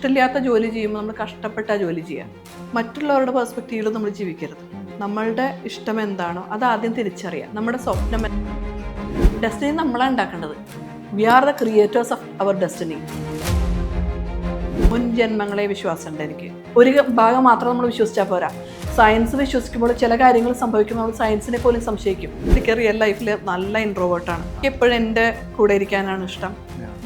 ഇഷ്ടമില്ലാത്ത ജോലി ചെയ്യുമ്പോൾ നമ്മൾ കഷ്ടപ്പെട്ട ജോലി ചെയ്യുക. മറ്റുള്ളവരുടെ പെർസ്പെക്റ്റീവിൽ നമ്മൾ ജീവിക്കരുത്. നമ്മളുടെ ഇഷ്ടം എന്താണോ അത് ആദ്യം തിരിച്ചറിയാം നമ്മുടെ സ്വപ്നം ഡെസ്റ്റിനി നമ്മളാണ് ഉണ്ടാക്കേണ്ടത്. We are the creators of our destiny മുൻ ജന്മങ്ങളെ വിശ്വാസമുണ്ട് എനിക്ക്. ഒരു ഭാഗം മാത്രം നമ്മൾ വിശ്വസിച്ചാൽ പോരാ. സയൻസ് വിശ്വസിക്കുമ്പോൾ ചില കാര്യങ്ങൾ സംഭവിക്കുമ്പോൾ നമ്മൾ സയൻസിനെ പോലും സംശയിക്കും. എനിക്ക് റിയൽ ലൈഫിൽ നല്ല ഇൻട്രോവേർട്ടാണ് എപ്പോഴും എന്റെ കൂടെ ഇരിക്കാനാണ് ഇഷ്ടം.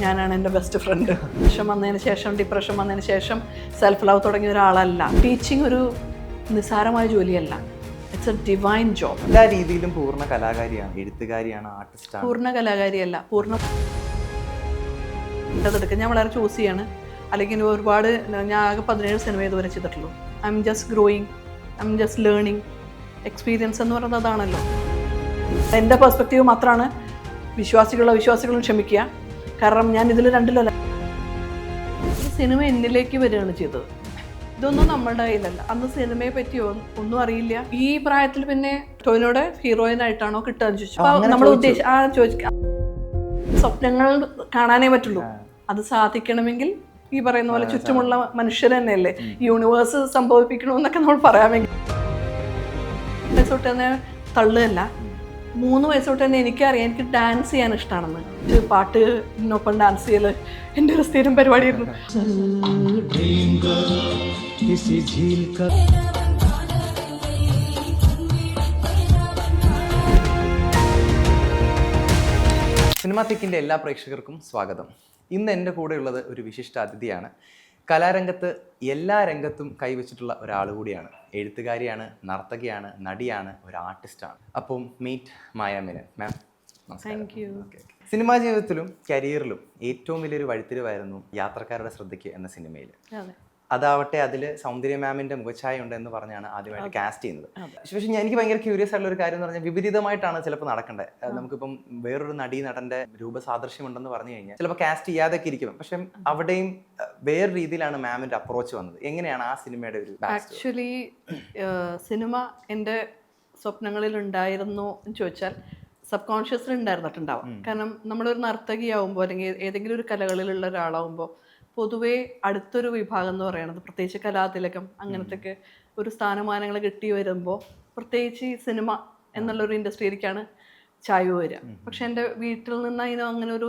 ഞാനാണ് എന്റെ ബെസ്റ്റ് ഫ്രണ്ട് ഡിപ്രഷൻ വന്നതിന് ശേഷം ഡിപ്രഷൻ വന്നതിന് ശേഷം സെൽഫ് ലവ് തുടങ്ങിയ ഒരാളല്ല ടീച്ചിങ് ഒരു നിസ്സാരമായ ജോലിയല്ല. ഇറ്റ്സ് എ ഡിവൈൻ ജോബ് എല്ലാ രീതിയിലും പൂർണ കലാകാരിയാണ് എഴുത്തുകാരിയാണ് ആർട്ടിസ്റ്റാണ് പൂർണ കലാകാരിയല്ല. പൂർണ എടുക്കുക ഞാൻ വളരെ ചൂസ് ചെയ്യാണ്. അല്ലെങ്കിൽ ഒരുപാട് ഞാൻ ആകെ പതിനേഴ് സിനിമ ഇതുവരെ ചെയ്തിട്ടുള്ളൂ. I'm just growing I'm just learning experience എന്ന് പറയുന്നത് അതാണല്ലോ. എന്റെ പെർസ്പെക്റ്റീവ് മാത്രമാണ് വിശ്വാസികളോ വിശ്വാസികളും ക്ഷമിക്കുക. കാരണം ഞാൻ ഇതിൽ രണ്ടിലല്ല. ഈ സിനിമ എന്നിലേക്ക് വരികയാണ് ചെയ്തത്. ഇതൊന്നും നമ്മളുടെ കയ്യിലല്ല. അന്ന് സിനിമയെ പറ്റിയോ ഒന്നും അറിയില്ല. ഈ പ്രായത്തിൽ പിന്നെ ടോവിനോട് ഹീറോയിൻ ആയിട്ടാണോ കിട്ടാന്ന് ചോദിച്ചു. നമ്മൾ ഉദ്ദേശിച്ച ആ ചോദിക്കാം സ്വപ്നങ്ങൾ കാണാനേ പറ്റുള്ളൂ. അത് സാധിക്കണമെങ്കിൽ ഈ പറയുന്ന പോലെ ചുറ്റുമുള്ള മനുഷ്യർ തന്നെയല്ലേ? യൂണിവേഴ്സ് സംഭവിപ്പിക്കണമെന്നൊക്കെ നമ്മൾ പറയാമെങ്കിൽ. വയസ്സ് തൊട്ട് തന്നെ തള്ളുകയല്ല. മൂന്ന് വയസ്സ് തൊട്ട് തന്നെ എനിക്കറിയാം എനിക്ക് ഡാൻസ് ചെയ്യാൻ ഇഷ്ടമാണെന്ന് പാട്ട് എന്നൊപ്പം ഡാൻസ് ചെയ്യൽ എന്റെ ഒരു സ്ഥിരം പരിപാടിയായിരുന്നു. സിനിമാത്തിക്കിന്റെ എല്ലാ പ്രേക്ഷകർക്കും സ്വാഗതം. ഇന്ന് എന്റെ കൂടെയുള്ളത് ഒരു വിശിഷ്ട അതിഥിയാണ്. കലാരംഗത്ത് എല്ലാ രംഗത്തും കൈവച്ചിട്ടുള്ള ഒരാൾ കൂടിയാണ്. എഴുത്തുകാരിയാണ് നർത്തകിയാണ് നടിയാണ് ഒരു ആർട്ടിസ്റ്റാണ്. അപ്പം മീറ്റ് മായാമിനൻ. മാം താങ്ക് യു സിനിമാ ജീവിതത്തിലും കരിയറിലും ഏറ്റവും വലിയൊരു വഴിത്തിരിവായിരുന്നു യാത്രക്കാരുടെ ശ്രദ്ധയ്ക്ക് എന്ന സിനിമയിൽ അതാവട്ടെ അതിൽ സൗന്ദര്യ മാമിന്റെ മുഖഛായ ഉണ്ട് എന്ന് പറഞ്ഞാണ് ആദ്യമായിട്ട് കാസ്റ്റ് ചെയ്യുന്നത്. പക്ഷേ ഞാൻ എനിക്ക് ഭയങ്കര ക്യൂരിയസ് ആയിട്ടുള്ള ഒരു കാര്യം എന്ന് പറഞ്ഞാൽ വിപരീതമായിട്ടാണ് ചിലപ്പോൾ നടക്കേണ്ടത് നമുക്കിപ്പം വേറൊരു നടീ നടന്റെ രൂപസാദൃശ്യം ഉണ്ടെന്ന് പറഞ്ഞു കഴിഞ്ഞാൽ ചിലപ്പോൾ കാസ്റ്റ് ചെയ്യാതൊക്കെ ഇരിക്കും. പക്ഷെ അവിടെയും വേറെ രീതിയിലാണ് മാമിന്റെ അപ്രോച്ച് വന്നത്. എങ്ങനെയാണ് ആ സിനിമയുടെ ഒരു ആക്ച്വലി സിനിമ എന്റെ സ്വപ്നങ്ങളിൽ ഉണ്ടായിരുന്നു എന്ന് ചോദിച്ചാൽ സബ് കോൺഷ്യസിൽ ഉണ്ടായിരുന്നിട്ടുണ്ടാവാം കാരണം നമ്മളൊരു നർത്തകിയാവുമ്പോൾ അല്ലെങ്കിൽ ഏതെങ്കിലും ഒരു കലകളിലുള്ള ഒരാളാവുമ്പോൾ പൊതുവേ അടുത്തൊരു വിഭാഗം എന്ന് പറയുന്നത് പ്രത്യേകിച്ച് കലാതിലകം അങ്ങനത്തെ ഒരു സ്ഥാനമാനങ്ങൾ കിട്ടി വരുമ്പോൾ പ്രത്യേകിച്ച് ഈ സിനിമ എന്നുള്ളൊരു ഇൻഡസ്ട്രിയിലേക്കാണ് ചായ്വ് വരിക പക്ഷെ എന്റെ വീട്ടിൽ നിന്ന് അതിന് അങ്ങനെ ഒരു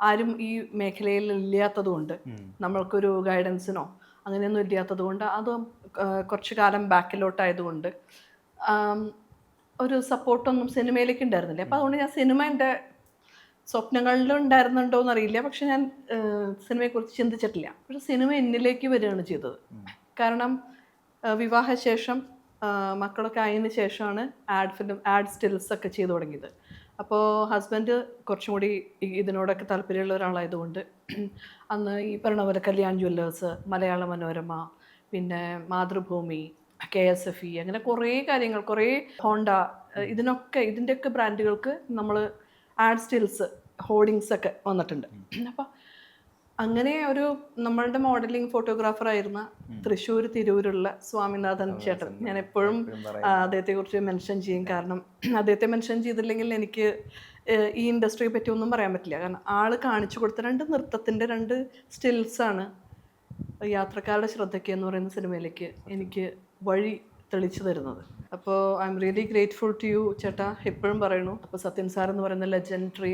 ആരും ഈ മേഖലയിൽ ഇല്ലാത്തത് കൊണ്ട് നമ്മൾക്കൊരു ഗൈഡൻസിനോ അങ്ങനെയൊന്നും ഇല്ലാത്തത് കൊണ്ട് അത് കുറച്ച് കാലം ബാക്കിലോട്ടായതുകൊണ്ട് ഒരു സപ്പോർട്ടൊന്നും സിനിമയിലേക്ക് ഉണ്ടായിരുന്നില്ല. അപ്പോൾ അതുകൊണ്ട് ഞാൻ സിനിമ എന്റെ സ്വപ്നങ്ങളിലും ഉണ്ടായിരുന്നുണ്ടോ എന്നറിയില്ല പക്ഷെ ഞാൻ സിനിമയെ സിനിമയെക്കുറിച്ച് ചിന്തിച്ചിട്ടില്ല. പക്ഷെ സിനിമ എന്നിലേക്ക് വരികയാണ് ചെയ്തത്. കാരണം വിവാഹശേഷം മക്കളൊക്കെ ആയതിനു ശേഷമാണ് ആഡ് ഫിലിം ആഡ് സ്റ്റിൽസ് ഒക്കെ ചെയ്തു തുടങ്ങിയത്. അപ്പോൾ ഹസ്ബൻഡ് കുറച്ചും കൂടി ഇതിനോടൊക്കെ താല്പര്യമുള്ള ഒരാളായതുകൊണ്ട് അന്ന് ഈ പറഞ്ഞ പോലെ കല്യാൺ ജ്വല്ലേഴ്സ് മലയാള മനോരമ പിന്നെ Mathrubhumi K S F E അങ്ങനെ കുറേ കാര്യങ്ങൾ കുറേ ഹോണ്ട ഇതിനൊക്കെ ഇതിന്റെയൊക്കെ ബ്രാൻഡുകൾക്ക് നമ്മൾ ആഡ് സ്റ്റിൽസ് ഹോർഡിങ്സ് ഒക്കെ വന്നിട്ടുണ്ട്. അപ്പോൾ അങ്ങനെ ഒരു നമ്മളുടെ മോഡലിംഗ് ഫോട്ടോഗ്രാഫർ ആയിരുന്ന തൃശ്ശൂർ തിരൂരുള്ള സ്വാമിനാഥൻ ചേട്ടൻ. ഞാൻ എപ്പോഴും അദ്ദേഹത്തെ കുറിച്ച് മെൻഷൻ ചെയ്യും. കാരണം അദ്ദേഹത്തെ മെൻഷൻ ചെയ്തില്ലെങ്കിൽ എനിക്ക് ഈ ഇൻഡസ്ട്രിയെ പറ്റി ഒന്നും പറയാൻ പറ്റില്ല. കാരണം ആൾ കാണിച്ചു കൊടുത്ത രണ്ട് നൃത്തത്തിന്റെ രണ്ട് സ്റ്റിൽസാണ് യാത്രക്കാരുടെ ശ്രദ്ധയ്ക്ക് എന്ന് പറയുന്ന സിനിമയിലേക്ക് എനിക്ക് വഴി തെളിച്ചു തരുന്നത്. അപ്പോൾ I'm really grateful to you ചേട്ടാ. എപ്പോഴും പറയണു അപ്പോൾ സത്യൻ സാർ എന്ന് പറയുന്ന ലെജൻഡറി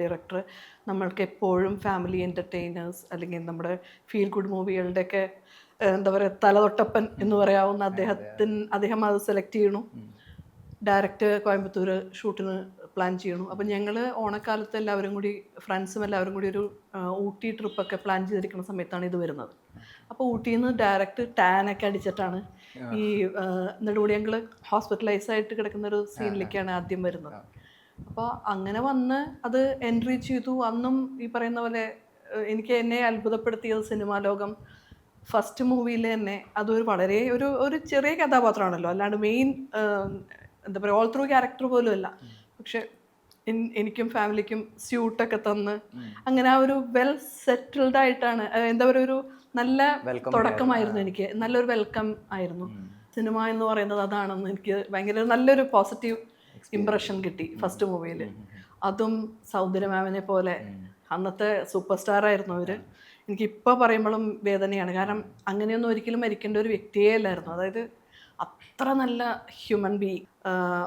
ഡയറക്ടർ നമ്മൾക്ക് എപ്പോഴും ഫാമിലി എന്റർടൈനേഴ്സ് അല്ലെങ്കിൽ നമ്മുടെ ഫീൽ ഗുഡ് മൂവികളുടെയൊക്കെ എന്താ പറയുക തലതൊട്ടപ്പൻ എന്ന് പറയാവുന്ന അദ്ദേഹത്തിന് അദ്ദേഹം അത് സെലക്ട് ചെയ്യണു ഡയറക്റ്റ് കോയമ്പത്തൂർ ഷൂട്ടിന് പ്ലാൻ ചെയ്യണു. അപ്പം ഞങ്ങൾ ഓണക്കാലത്ത് എല്ലാവരും കൂടി ഫ്രണ്ട്സും എല്ലാവരും കൂടി ഒരു ഊട്ടി ട്രിപ്പൊക്കെ പ്ലാൻ ചെയ്തിരിക്കുന്ന സമയത്താണ് ഇത് വരുന്നത്. അപ്പോൾ ഊട്ടിയിൽ നിന്ന് ഡയറക്റ്റ് ടാനൊക്കെ അടിച്ചിട്ടാണ് ഈ ആ, ഞങ്ങൾ ഹോസ്പിറ്റലൈസ് ആയിട്ട് കിടക്കുന്ന ഒരു സീനിലേക്കാണ് ആദ്യം വരുന്നത്. അപ്പോൾ അങ്ങനെ വന്ന് അത് എൻട്രി ചെയ്തു. അന്നും ഈ പറയുന്ന പോലെ എനിക്ക് എന്നെ അത്ഭുതപ്പെടുത്തിയത് സിനിമാ ലോകം ഫസ്റ്റ് മൂവിയിൽ തന്നെ അതൊരു വളരെ ഒരു ഒരു ചെറിയ കഥാപാത്രമാണല്ലോ. അല്ലാണ്ട് മെയിൻ എന്താ പറയുക ഓൾ ത്രൂ ക്യാരക്ടർ പോലും അല്ല പക്ഷെ എനിക്കും ഫാമിലിക്കും സ്യൂട്ടൊക്കെ തന്ന് അങ്ങനെ ആ ഒരു വെൽ സെറ്റിൽഡ് ആയിട്ടാണ് എന്താ പറയുക ഒരു നല്ല തുടക്കമായിരുന്നു എനിക്ക്. നല്ലൊരു വെൽക്കം ആയിരുന്നു. സിനിമ എന്ന് പറയുന്നത് അതാണെന്ന് എനിക്ക് ഭയങ്കര നല്ലൊരു പോസിറ്റീവ് ഇമ്പ്രഷൻ കിട്ടി ഫസ്റ്റ് മൂവിയിൽ അതും സൗന്ദര്യ മാമിനെ പോലെ. അന്നത്തെ സൂപ്പർ സ്റ്റാർ ആയിരുന്നു അവർ എനിക്കിപ്പോൾ പറയുമ്പോഴും വേദനയാണ്. കാരണം അങ്ങനെയൊന്നും ഒരിക്കലും മരിക്കേണ്ട ഒരു വ്യക്തിയേ അല്ലായിരുന്നു. അതായത് അത്ര നല്ല ഹ്യൂമൻ ബീ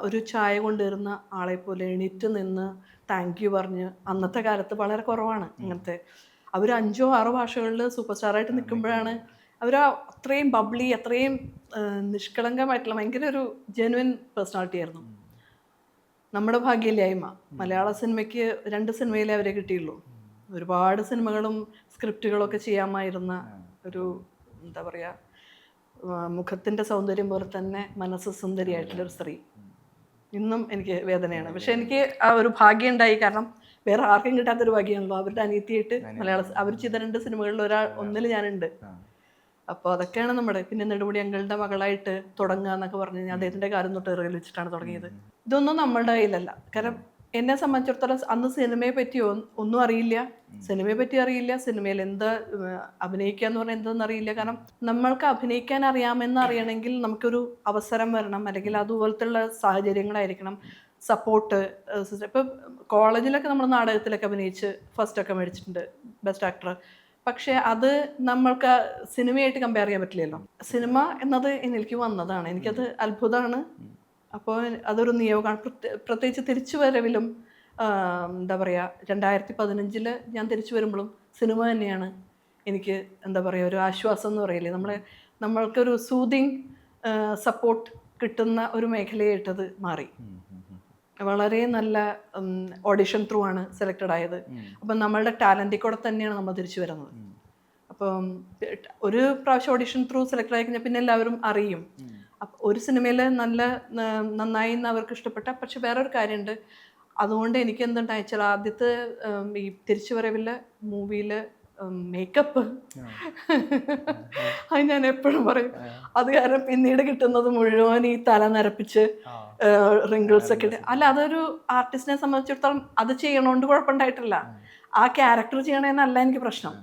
ഒരു ചായ കൊണ്ടുവരുന്ന ആളെ പോലെ എണീറ്റ് നിന്ന് താങ്ക് യു പറഞ്ഞ് അന്നത്തെ കാലത്ത് വളരെ കുറവാണ് ഇങ്ങനത്തെ. അവർ അഞ്ചോ ആറോ ഭാഷകളിൽ സൂപ്പർ സ്റ്റാറായിട്ട് നിൽക്കുമ്പോഴാണ് അവർ അത്രയും ബബ്ലി അത്രയും നിഷ്കളങ്കമായിട്ടുള്ള ഭയങ്കര ഒരു ജെനുവിൻ പേഴ്സണാലിറ്റി ആയിരുന്നു. നമ്മുടെ ഭാഗ്യമില്ലായ്മ. മലയാള സിനിമയ്ക്ക് രണ്ട് സിനിമയിലേ അവരെ കിട്ടിയുള്ളൂ. ഒരുപാട് സിനിമകളും സ്ക്രിപ്റ്റുകളൊക്കെ ചെയ്യാമായിരുന്ന ഒരു എന്താ പറയുക മുഖത്തിന്റെ സൗന്ദര്യം പോലെ തന്നെ മനസ്സ് സുന്ദരിയായിട്ടുള്ളൊരു സ്ത്രീ. ഇന്നും എനിക്ക് വേദനയാണ്. പക്ഷെ എനിക്ക് ആ ഒരു ഭാഗ്യം ഉണ്ടായി. കാരണം വേറെ ആർക്കും കിട്ടാത്തൊരു ഭാഗ്യമാണല്ലോ. അവരുടെ അനിയത്തിയായിട്ട് മലയാള അവർ ചെയ്ത രണ്ട് സിനിമകളിൽ ഒരാൾ ഒന്നിൽ ഞാനുണ്ട്. അപ്പോൾ അതൊക്കെയാണ് നമ്മുടെ പിന്നെ നെടുമുടി അങ്കളുടെ മകളായിട്ട് തുടങ്ങുക എന്നൊക്കെ പറഞ്ഞു കഴിഞ്ഞാൽ അദ്ദേഹത്തിന്റെ കാര്യം തൊട്ട് ഇറയിൽ വെച്ചിട്ടാണ് തുടങ്ങിയത്. ഇതൊന്നും നമ്മളുടെ കയ്യിലല്ല. കാരണം എന്നെ സംബന്ധിച്ചിടത്തോളം അന്ന് സിനിമയെ പറ്റി ഒന്നും അറിയില്ല. സിനിമയെ പറ്റി അറിയില്ല. സിനിമയിൽ എന്ത് അഭിനയിക്കുക എന്ന് പറഞ്ഞാൽ എന്തെന്ന് അറിയില്ല. കാരണം നമ്മൾക്ക് അഭിനയിക്കാൻ അറിയാമെന്ന് അറിയണമെങ്കിൽ നമുക്കൊരു അവസരം വരണം. അല്ലെങ്കിൽ അതുപോലത്തുള്ള സാഹചര്യങ്ങളായിരിക്കണം. സപ്പോർട്ട് ഇപ്പം കോളേജിലൊക്കെ നമ്മൾ നാടകത്തിലൊക്കെ അഭിനയിച്ച് ഫസ്റ്റ് ഒക്കെ മേടിച്ചിട്ടുണ്ട് ബെസ്റ്റ് ആക്ടർ പക്ഷേ അത് നമ്മൾക്ക് സിനിമയായിട്ട് കമ്പയർ ചെയ്യാൻ പറ്റില്ലല്ലോ. സിനിമ എന്നത് എനിക്ക് വന്നതാണ്. എനിക്കത് അത്ഭുതമാണ്. അപ്പോൾ അതൊരു നിയോഗമാണ്. പ്രത്യേ പ്രത്യേകിച്ച് തിരിച്ചു വരവിലും എന്താ പറയുക രണ്ടായിരത്തി പതിനഞ്ചിൽ ഞാൻ തിരിച്ചു വരുമ്പോഴും സിനിമ തന്നെയാണ് എനിക്ക് എന്താ പറയുക ഒരു ആശ്വാസം എന്ന് പറയില്ലേ നമ്മൾ നമ്മൾക്കൊരു സൂതിങ് സപ്പോർട്ട് കിട്ടുന്ന ഒരു മേഖലയായിട്ടത് മാറി. വളരെ നല്ല ഓഡിഷൻ ത്രൂ ആണ് സെലക്റ്റഡ് ആയത്. അപ്പം നമ്മളുടെ ടാലന്റിൽ കൂടെ തന്നെയാണ് നമ്മൾ തിരിച്ചു വരുന്നത്. അപ്പം ഒരു പ്രാവശ്യം ഓഡിഷൻ ത്രൂ സെലക്ട് ആയി കഴിഞ്ഞാൽ പിന്നെ എല്ലാവരും അറിയും. ഒരു സിനിമയിൽ നല്ല നന്നായി എന്ന് അവർക്ക് ഇഷ്ടപ്പെട്ട പക്ഷെ വേറൊരു കാര്യമുണ്ട് അതുകൊണ്ട് എനിക്ക് എന്തുണ്ടായി വെച്ചാൽ ആദ്യത്തെ ഈ തിരിച്ചുവരവിലെ മൂവിയിൽ മേക്കപ്പ് അത് ഞാൻ എപ്പോഴും പറയും. അത് കാരണം പിന്നീട് കിട്ടുന്നത് മുഴുവൻ ഈ തല നിരപ്പിച്ച് റിങ്കിൾസ് ഒക്കെ ഇട്ട്. അല്ല അതൊരു ആർട്ടിസ്റ്റിനെ സംബന്ധിച്ചിടത്തോളം അത് ചെയ്യണോണ്ട് കുഴപ്പമുണ്ടായിട്ടില്ല. ആ. ക്യാരക്ടർ ചെയ്യണമെന്നല്ല എനിക്ക് പ്രശ്നം.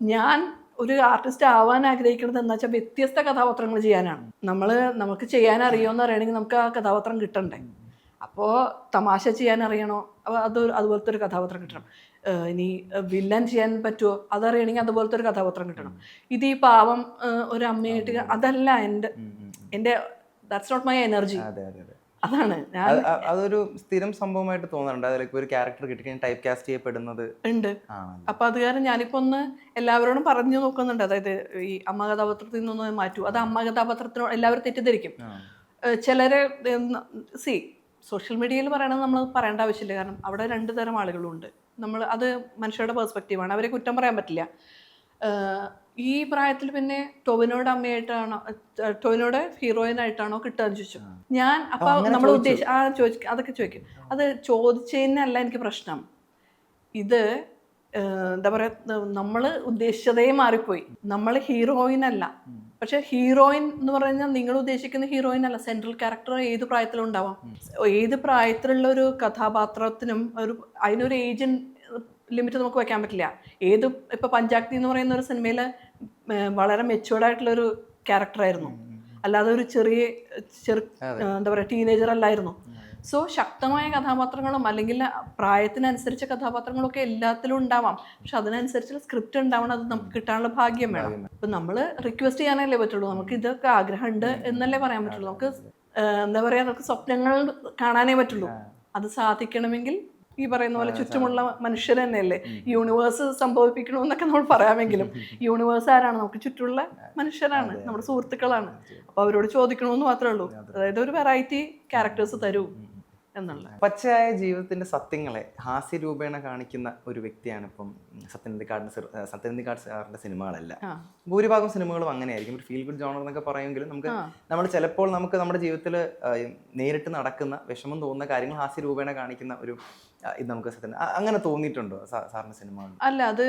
ഞാൻ ഒരു ആർട്ടിസ്റ്റ് ആവാൻ ആഗ്രഹിക്കുന്നത് എന്ന് വെച്ചാൽ വ്യത്യസ്ത കഥാപാത്രങ്ങൾ ചെയ്യാനാണ്. നമ്മൾ നമുക്ക് ചെയ്യാൻ അറിയുമെന്ന് അറിയണമെങ്കിൽ നമുക്ക് ആ കഥാപാത്രം കിട്ടണ്ടേ? അപ്പോൾ തമാശ ചെയ്യാൻ അറിയണോ? അപ്പോൾ അത് അതുപോലത്തെ ഒരു കഥാപാത്രം കിട്ടണം. ഇനി വില്ലൻ ചെയ്യാൻ പറ്റുമോ അതറിയണമെങ്കിൽ അതുപോലത്തെ ഒരു കഥാപാത്രം കിട്ടണം. ഇത് ഈ പാവം ഒരു അമ്മയായിട്ട് അതല്ല എന്റെ എന്റെ ദാറ്റ്സ് നോട്ട് മൈ എനർജി അതാണ്. അതൊരു സ്ഥിരം സംഭവമായിട്ട് തോന്നുന്നുണ്ട്. അതിലേക്ക് ഒരു ക്യാരക്ടർ കിട്ടിക്കഴിഞ്ഞാൽ ടൈപ്പ് കാസ്റ്റ് ചെയ്യപ്പെടുന്നത്. ഉണ്ട്. അപ്പൊ അത് കാരണം ഞാനിപ്പോ ഒന്ന് എല്ലാവരോടും പറഞ്ഞു നോക്കുന്നുണ്ട്. അതായത് ഈ അമ്മ കഥാപാത്രത്തിൽ നിന്നൊന്ന് മാറ്റൂ. അത് അമ്മ കഥാപാത്രത്തിനോട് എല്ലാവരും തെറ്റിദ്ധരിക്കും. ചിലരെ സി സോഷ്യൽ മീഡിയയിൽ പറയണത് നമ്മൾ പറയേണ്ട ആവശ്യമില്ല. കാരണം അവിടെ രണ്ട് തരം ആളുകളുണ്ട്. നമ്മൾ അത് മനുഷ്യരുടെ പെർസ്പെക്റ്റീവാണ് അവരെ കുറ്റം പറയാൻ പറ്റില്ല. ഈ പ്രായത്തിൽ പിന്നെ ടോവിനോട് അമ്മയായിട്ടാണോ ടോവിനോട് ഹീറോയിൻ ആയിട്ടാണോ കിട്ടുകയെന്ന് ചോദിച്ചു. ഞാൻ അപ്പൊ നമ്മൾ ഉദ്ദേശിച്ച ആ ചോദിക്കും അതൊക്കെ ചോദിക്കും. അത് ചോദിച്ചതിനല്ല എനിക്ക് പ്രശ്നം. ഇത് എന്താ പറയുക നമ്മൾ ഉദ്ദേശിച്ചതേ മാറിപ്പോയി. നമ്മൾ ഹീറോയിൻ അല്ല പക്ഷെ ഹീറോയിൻ എന്ന് പറഞ്ഞാൽ നിങ്ങൾ ഉദ്ദേശിക്കുന്ന ഹീറോയിൻ അല്ല സെൻട്രൽ ക്യാരക്ടർ ഏത് പ്രായത്തിലും ഉണ്ടാവാം. ഏത് പ്രായത്തിലുള്ള ഒരു കഥാപാത്രത്തിനും ഒരു അതിനൊരു ഏജൻ ലിമിറ്റ് നമുക്ക് വെക്കാൻ പറ്റില്ല. ഏത് ഇപ്പൊ പഞ്ചാക്തി എന്ന് പറയുന്ന ഒരു സിനിമയിൽ വളരെ മെച്ചുവേർഡ് ആയിട്ടുള്ള ഒരു ക്യാരക്ടറായിരുന്നു അല്ലാതെ ഒരു ചെറിയ ചെറു എന്താ പറയുക ടീനേജർ അല്ലായിരുന്നു. സോ ശക്തമായ കഥാപാത്രങ്ങളും അല്ലെങ്കിൽ പ്രായത്തിനനുസരിച്ച കഥാപാത്രങ്ങളൊക്കെ എല്ലാത്തിലും ഉണ്ടാവാം. പക്ഷെ അതിനനുസരിച്ചുള്ള സ്ക്രിപ്റ്റ് ഉണ്ടാവണം അത് നമുക്ക് കിട്ടാനുള്ള ഭാഗ്യം വേണം. ഇപ്പൊ നമ്മൾ റിക്വസ്റ്റ് ചെയ്യാനല്ലേ പറ്റുള്ളൂ. നമുക്ക് ഇതൊക്കെ ആഗ്രഹമുണ്ട് എന്നല്ലേ പറയാൻ പറ്റുള്ളൂ. നമുക്ക് എന്താ പറയാ നമുക്ക് സ്വപ്നങ്ങൾ കാണാനേ പറ്റുള്ളൂ. അത് സാധിക്കണമെങ്കിൽ ഈ പറയുന്ന പോലെ ചുറ്റുമുള്ള മനുഷ്യർ തന്നെയല്ലേ? യൂണിവേഴ്സ് സംഭവിപ്പിക്കണമെന്നൊക്കെ നമ്മൾ പറയാമെങ്കിലും യൂണിവേഴ്സ് ആരാണ്? നമുക്ക് ചുറ്റുമുള്ള മനുഷ്യരാണ് നമ്മുടെ സുഹൃത്തുക്കളാണ്. അപ്പൊ അവരോട് ചോദിക്കണമെന്ന് മാത്രമേ ഉള്ളൂ. അതായത് ഒരു വെറൈറ്റി ക്യാരക്ടേഴ്സ് തരൂ എന്നുള്ള പച്ചയായ ജീവിതത്തിന്റെ സത്യങ്ങളെ ഹാസ്യരൂപേണ കാണിക്കുന്ന ഒരു വ്യക്തിയാണ് ഇപ്പം സത്യനന്ദിക്കാടിന്റെ ഏഹ് സത്യനന്ദിക്കാട് സാറിന്റെ സിനിമകളല്ല. ഭൂരിഭാഗം സിനിമകളും അങ്ങനെയായിരിക്കും. ഒരു ഫീൽ ഗുഡ് ജോണർ എന്നൊക്കെ പറയുമെങ്കിലും നമുക്ക് നമ്മൾ ചിലപ്പോൾ നമുക്ക് നമ്മുടെ ജീവിതത്തിൽ നേരിട്ട് നടക്കുന്ന വിഷമം തോന്നുന്ന കാര്യങ്ങൾ ഹാസ്യരൂപേണ കാണിക്കുന്ന ഒരു ഇത് നമുക്ക് സത്യം അങ്ങനെ തോന്നിയിട്ടുണ്ടോ സാറിന് സിനിമ അല്ല അത്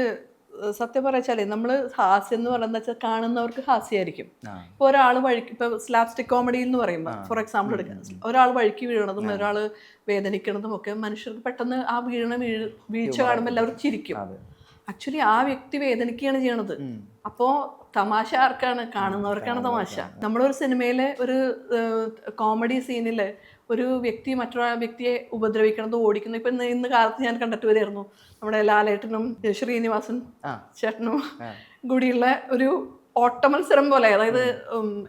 സത്യം പറയച്ചാലേ നമ്മൾ ഹാസ്യം എന്ന് പറയുന്നത് വെച്ചാൽ കാണുന്നവർക്ക് ഹാസ്യമായിരിക്കും ഇപ്പൊ ഇപ്പോൾ ഒരാൾ വഴിക്ക് ഇപ്പോൾ സ്ലാപ്സ്റ്റിക് കോമഡി എന്ന് പറയുമ്പോൾ ഫോർ എക്സാമ്പിൾ എടുക്കാം. ഒരാൾ വഴിക്ക് വീഴണതും ഒരാൾ വേദനിക്കണതും ഒക്കെ മനുഷ്യർക്ക് പെട്ടെന്ന് ആ വീഴണ വീഴ് വീഴ്ച കാണുമ്പോൾ എല്ലാവരും ചിരിക്കും. ആക്ച്വലി ആ വ്യക്തി വേദനിക്കുകയാണ് ചെയ്യണത്. അപ്പോ തമാശ ആർക്കാണ്? കാണുന്നവർക്കാണ് തമാശ. നമ്മളൊരു സിനിമയിലെ ഒരു കോമഡി സീനിൽ ഒരു വ്യക്തി മറ്റൊരു വ്യക്തിയെ ഉപദ്രവിക്കണത് ഓടിക്കുന്നു. ഇപ്പൊ ഇന്ന് ഇന്ന് കാലത്ത് ഞാൻ കണ്ടിട്ട് നമ്മുടെ ലാലേട്ടനും ശ്രീനിവാസൻ. ചേട്ടനും കൂടിയുള്ള ഒരു ഓട്ടമത്സരം പോലെ. അതായത്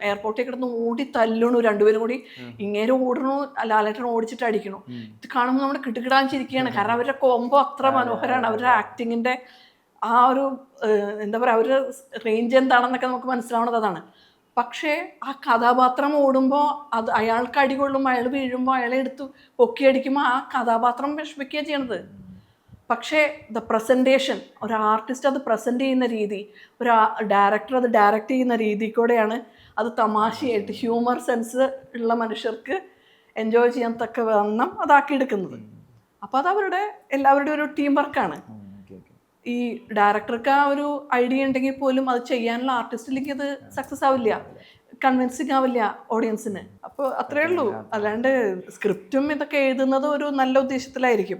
എയർപോർട്ടിൽ കിടന്ന് ഓടി തല്ലണു രണ്ടുപേരും കൂടി. ഇങ്ങേരും ഓടണു ലാലേട്ടൻ ഓടിച്ചിട്ട് അടിക്കണു. ഇത് കാണുമ്പോൾ നമ്മൾ കിട്ടുകിടാൻ ചിരിക്കുകയാണ്. കാരണം അവരുടെ കോമ്പോ അത്ര മനോഹരമാണ് അവരുടെ ആക്ടിങ്ങിന്റെ ആ ഒരു എന്താ പറയുക അവരുടെ റേഞ്ച് എന്താണെന്നൊക്കെ നമുക്ക് മനസ്സിലാവുന്നത് അതാണ്. പക്ഷേ ആ കഥാപാത്രം ഓടുമ്പോൾ അത് അയാൾക്ക് അടി കൊള്ളുമ്പോൾ അയാൾ വീഴുമ്പോൾ അയാളെ എടുത്ത് പൊക്കി അടിക്കുമ്പോൾ ആ കഥാപാത്രം വിഷമിക്കുകയാണ് ചെയ്യണത്. പക്ഷേ ദ പ്രസന്റേഷൻ ഒരു ആർട്ടിസ്റ്റ് അത് പ്രസന്റ് ചെയ്യുന്ന രീതി ഒരു ഡയറക്ടർ അത് ഡയറക്റ്റ് ചെയ്യുന്ന രീതി കൂടെയാണ് അത് തമാശയായിട്ട് ഹ്യൂമർ സെൻസ് ഉള്ള മനുഷ്യർക്ക് എൻജോയ് ചെയ്യാൻ തക്ക വണ്ണം അതാക്കിയെടുക്കുന്നത് അപ്പോൾ അത് അവരുടെ എല്ലാവരുടെയും ഒരു ടീം വർക്കാണ്. ഈ ഡയറക്ടർക്ക് ആ ഒരു ഐഡിയ ഉണ്ടെങ്കിൽ പോലും അത് ചെയ്യാനുള്ള ആർട്ടിസ്റ്റിലേക്ക് അത് സക്സസ് ആവില്ല. കൺവിൻസിങ് ആവില്ല ഓഡിയൻസിന് അപ്പോൾ അത്രേ ഉള്ളൂ. അല്ലാണ്ട് സ്ക്രിപ്റ്റും ഇതൊക്കെ എഴുതുന്നത് ഒരു നല്ല ഉദ്ദേശത്തിലായിരിക്കും.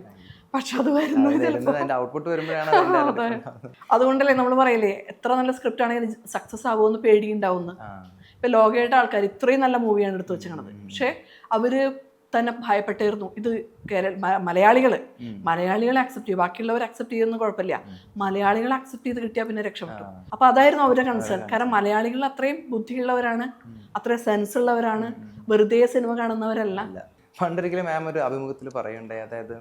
പക്ഷെ അത് വരുന്നത് ഔട്ട്പുട്ട് വരുമ്പോഴാണ്. അതുകൊണ്ടല്ലേ നമ്മൾ പറയില്ലേ എത്ര നല്ല സ്ക്രിപ്റ്റ് ആണെങ്കിൽ സക്സസ് ആവുമെന്ന് പേടിയുണ്ടാവുന്നു. ഇപ്പൊ ലോകയുടെ ആൾക്കാർ ഇത്രയും നല്ല മൂവിയാണ് എടുത്തു വെച്ചത് പക്ഷെ അവർ തന്നെ ഭയപ്പെട്ടിരുന്നു. ഇത് കേരള മലയാളികൾ മലയാളികൾ. അക്സെപ്റ്റ് ചെയ്യും. ബാക്കിയുള്ളവർ അക്സെപ്റ്റ് ചെയ്യുന്ന കുഴപ്പമില്ല. മലയാളികളെ അക്സെപ്റ്റ് ചെയ്ത് കിട്ടിയാൽ പിന്നെ രക്ഷപ്പെട്ടു അപ്പോൾ അതായിരുന്നു അവരുടെ കൺസേൺ കാരണം മലയാളികൾ അത്രയും ബുദ്ധിയുള്ളവരാണ് അത്രയും സെൻസ് ഉള്ളവരാണ് വെറുതെ സിനിമ കാണുന്നവരല്ല. പണ്ടൊരിക്കലും മാം ഒരു അഭിമുഖത്തിൽ പറയണ്ടേ? അതായത്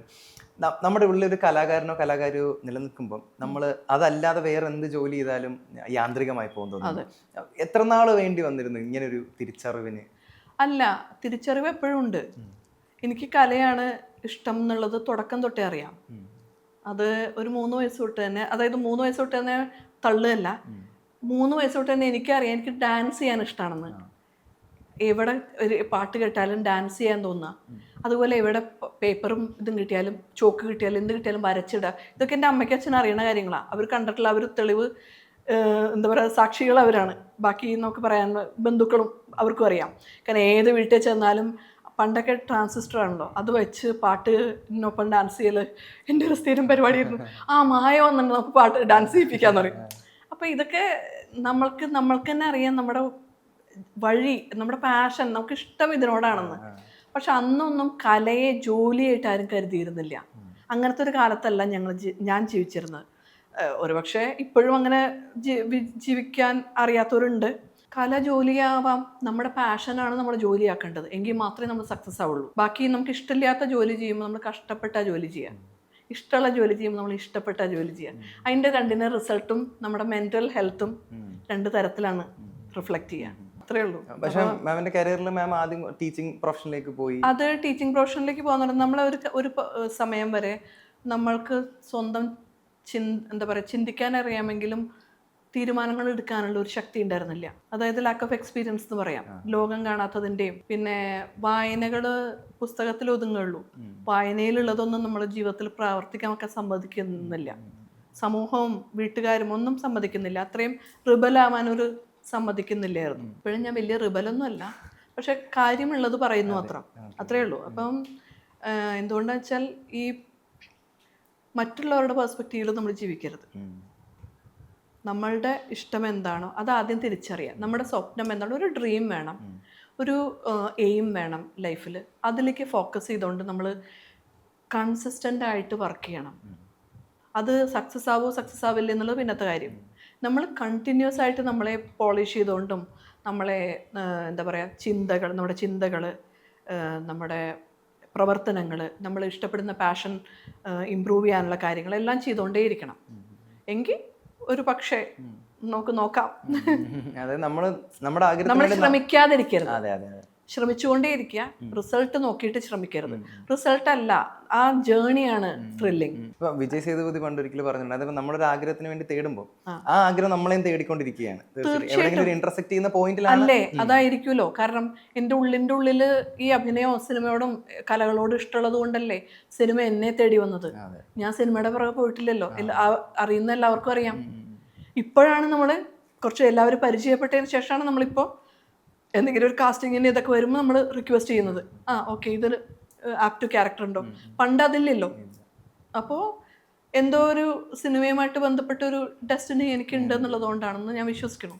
നമ്മുടെ ഉള്ളിൽ ഒരു കലാകാരനോ കലാകാരിയോ നിലനിൽക്കുമ്പോൾ നമ്മൾ അതല്ലാതെ വേറെ എന്ത് ജോലി ചെയ്താലും യാന്ത്രികമായി പോകും തോന്നുന്നു. എത്ര നാൾ വേണ്ടി വന്നിരുന്നു ഇങ്ങനെ ഒരു തിരിച്ചറിവിന്? അല്ല തിരിച്ചറിവ് എപ്പോഴും ഉണ്ട്. എനിക്ക് കലയാണ് ഇഷ്ടം എന്നുള്ളത് തുടക്കം തൊട്ടേ അറിയാം. അത് ഒരു മൂന്ന് വയസ്സ് തൊട്ട് തന്നെ അതായത് മൂന്ന് വയസ്സ് തൊട്ട് തന്നെ തള്ളുകയല്ല. മൂന്ന് വയസ്സ് തൊട്ട് തന്നെ എനിക്കറിയാം എനിക്ക് ഡാൻസ് ചെയ്യാൻ ഇഷ്ടമാണെന്ന് എവിടെ ഒരു പാട്ട് കേട്ടാലും ഡാൻസ് ചെയ്യാൻ തോന്നുക അതുപോലെ എവിടെ പേപ്പറും ഇതും കിട്ടിയാലും ചോക്ക് കിട്ടിയാലും എന്ത് കിട്ടിയാലും വരച്ചിടുക. ഇതൊക്കെ എന്റെ അമ്മയ്ക്ക് അച്ഛനും അറിയണ കാര്യങ്ങളാണ് അവർ കണ്ടിട്ടുള്ള അവർ തെളിവ് എന്താ പറയുക സാക്ഷികൾ അവരാണ്. ബാക്കി നമുക്ക് പറയാൻ ബന്ധുക്കളും അവർക്കും അറിയാം. കാരണം ഏത് വീട്ടിൽ ചെന്നാലും പണ്ടൊക്കെ ട്രാൻസിസ്റ്റർ ആണല്ലോ അത് വെച്ച് പാട്ടിനൊപ്പം ഡാൻസ് ചെയ്യൽ. എന്റെ ഒരു സ്ഥിരം പരിപാടിയായിരുന്നു. ആ മായ വന്നിട്ട് നമുക്ക് പാട്ട് ഡാൻസ് ചെയ്യിപ്പിക്കാന്ന് പറയും. അപ്പോൾ ഇതൊക്കെ നമ്മൾക്ക് നമ്മൾക്ക് തന്നെ അറിയാം നമ്മുടെ വഴി നമ്മുടെ പാഷൻ നമുക്ക് ഇഷ്ടം ഇതിനോടാണെന്ന്. പക്ഷെ അന്നൊന്നും കലയെ ജോലിയായിട്ട് ആരും കരുതിയിരുന്നില്ല. അങ്ങനത്തെ ഒരു കാലത്തല്ല ഞങ്ങൾ ഞാൻ ജീവിച്ചിരുന്നത്. ഒരുപക്ഷെ ഇപ്പോഴും അങ്ങനെ ജീവിക്കാൻ അറിയാത്തവരുണ്ട്. കല ജോലിയാവാം നമ്മുടെ പാഷനാണ് നമ്മൾ ജോലിയാക്കേണ്ടത്. എങ്കിൽ മാത്രമേ നമ്മൾ സക്സസ് ആവുള്ളൂ. ബാക്കി നമുക്ക് ഇഷ്ടമില്ലാത്ത ജോലി ചെയ്യുമ്പോൾ നമ്മൾ കഷ്ടപ്പെട്ട ജോലി ചെയ്യാം. ഇഷ്ടമുള്ള ജോലി ചെയ്യുമ്പോൾ നമ്മൾ ഇഷ്ടപ്പെട്ട ജോലി ചെയ്യാം. അതിന്റെ രണ്ടിന്റെ റിസൾട്ടും നമ്മുടെ മെന്റൽ ഹെൽത്തും രണ്ട് തരത്തിലാണ് റിഫ്ലക്റ്റ് ചെയ്യാൻ അത്രേ ഉള്ളൂ. പക്ഷേ മാമിന്റെ കരിയറിൽ മാം ആദ്യം ടീച്ചിങ് പ്രൊഫഷനിലേക്ക് പോയി. അത് ടീച്ചിങ് പ്രൊഫഷനിലേക്ക് പോകുന്നുണ്ട് നമ്മളെ ഒരു ഒരു സമയം വരെ നമ്മൾക്ക് സ്വന്തം ചിന് എന്താ പറയുക ചിന്തിക്കാൻ അറിയാമെങ്കിലും തീരുമാനങ്ങൾ എടുക്കാനുള്ള ഒരു ശക്തി ഉണ്ടായിരുന്നില്ല. അതായത് ലാക്ക് ഓഫ് എക്സ്പീരിയൻസ് എന്ന് പറയാം. ലോകം കാണാത്തതിന്റെയും പിന്നെ വായനകൾ പുസ്തകത്തിൽ ഒതുങ്ങുള്ളൂ വായനയിലുള്ളതൊന്നും നമ്മൾ ജീവിതത്തിൽ പ്രാവർത്തിക്കാനൊക്കെ സമ്മതിക്കുന്നില്ല. സമൂഹവും വീട്ടുകാരും ഒന്നും സമ്മതിക്കുന്നില്ല. അത്രയും റിബലാവാൻ ഒരു സമ്മതിക്കുന്നില്ലായിരുന്നു. ഇപ്പോഴും ഞാൻ വലിയ റിബലൊന്നും അല്ല. പക്ഷെ കാര്യമുള്ളത് പറയുന്നു മാത്രം. അത്രേ ഉള്ളൂ. അപ്പം എന്തുകൊണ്ടാച്ചാൽ വെച്ചാൽ ഈ മറ്റുള്ളവരുടെ പെർസ്പെക്റ്റീവിൽ നമ്മൾ ജീവിക്കരുത്. നമ്മളുടെ ഇഷ്ടം എന്താണോ അത് ആദ്യം തിരിച്ചറിയാം. നമ്മുടെ സ്വപ്നം എന്താണോ? ഒരു ഡ്രീം വേണം. ഒരു എയിം വേണം ലൈഫിൽ അതിലേക്ക് ഫോക്കസ് ചെയ്തുകൊണ്ട് നമ്മൾ കൺസിസ്റ്റന്റ് ആയിട്ട് വർക്ക് ചെയ്യണം. അത് സക്സസ് ആവോ സക്സസ് ആവില്ല എന്നുള്ളത് പിന്നത്തെ കാര്യം. നമ്മൾ കണ്ടിന്യൂസ് ആയിട്ട് നമ്മളെ പോളിഷ് ചെയ്തുകൊണ്ടും നമ്മളെ എന്താ പറയുക ചിന്തകൾ നമ്മുടെ ചിന്തകൾ നമ്മുടെ പ്രവർത്തനങ്ങൾ നമ്മൾ ഇഷ്ടപ്പെടുന്ന പാഷൻ ഇമ്പ്രൂവ് ചെയ്യാനുള്ള കാര്യങ്ങളെല്ലാം ചെയ്തുകൊണ്ടേയിരിക്കണം. എങ്കിൽ ഒരു പക്ഷേ നമുക്ക് നോക്കാം. അതെ നമ്മൾ നമ്മുടെ ആഗ്രഹം നമ്മൾ ശ്രമിക്കാതിരിക്കരുത്. അതെ അതെ അതെ. ശ്രമിച്ചുകൊണ്ടേയിരിക്കുക. റിസൾട്ട് നോക്കിയിട്ട് ശ്രമിക്കരുത്. റിസൾട്ട് അല്ല ആ ജേണിയാണ് ത്രില്ലിങ് ഇപ്പൊ വിജയ് സേതുപതി പണ്ടൊരിക്കലും പറഞ്ഞിട്ടുണ്ട്. അതിപ്പോ നമ്മുടെ ഒരു ആഗ്രഹത്തിന് വേണ്ടി തേടുമ്പോൾ ആ. ആഗ്രഹം നമ്മളെയും തേടിക്കൊണ്ടിരിക്കുകയാണ്. തീർച്ചയായും എവിടെയെങ്കിലും ഒരു ഇന്റർസെക്ട് ചെയ്യുന്ന പോയിന്റിലാണ് അല്ലേ? അതായിരിക്കുമല്ലോ. കാരണം എന്റെ ഉള്ളിന്റെ ഉള്ളിൽ ഈ അഭിനയവും സിനിമയോടും കലകളോട് ഇഷ്ടമുള്ളത് കൊണ്ടല്ലേ സിനിമ എന്നെ തേടി വന്നത്. ഞാൻ സിനിമയുടെ പുറകെ പോയിട്ടില്ലല്ലോ. അറിയുന്ന എല്ലാവർക്കും അറിയാം. ഇപ്പോഴാണ് നമ്മൾ കുറച്ച് എല്ലാവരും പരിചയപ്പെട്ടതിന് ശേഷമാണ് നമ്മളിപ്പോൾ എന്തെങ്കിലും ഒരു കാസ്റ്റിങ്ങിന് ഇതൊക്കെ വരുമ്പോൾ നമ്മൾ റിക്വസ്റ്റ് ചെയ്യുന്നത്. ആ ഓക്കെ ഇതിൽ ആപ്റ്റ് ക്യാരക്ടർ ഉണ്ടോ? പണ്ട് അതില്ലല്ലോ. അപ്പോൾ എന്തോ ഒരു സിനിമയുമായിട്ട് ബന്ധപ്പെട്ട ഒരു ഡെസ്റ്റിനി എനിക്കുണ്ട് എന്നുള്ളത് കൊണ്ടാണെന്ന് ഞാൻ വിശ്വസിക്കുന്നു.